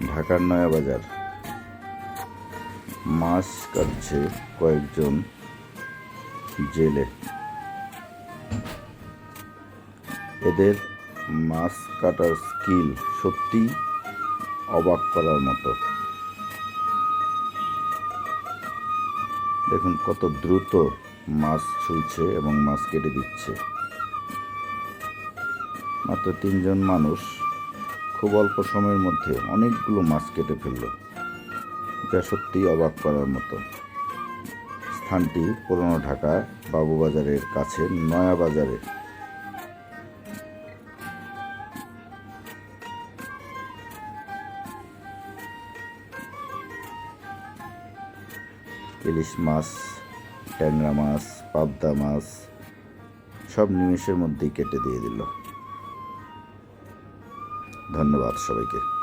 ঢাকার নয়াবাজার। মাছ কাটছে কয়েকজন জেলে। এদের মাছ কাটার স্কিল সত্যি অবাক করার মতো। দেখুন কত দ্রুত মাছ ছুলছে এবং মাছ কেটে দিচ্ছে। মাত্র তিনজন মানুষ খুব অল্প সময়ের মধ্যে অনেকগুলো মাছ কেটে ফেলল। যা সত্যি অবাক করার মতো। স্থানটি পুরনো ঢাকা বাবুবাজারের কাছে নয়া বাজারে। ইলিশ মাছ, ট্যাংরা মাছ, পাবদা মাছ সব নিমেষের মধ্যেই কেটে দিয়ে দিল। ধন্যবাদ সবাইকে।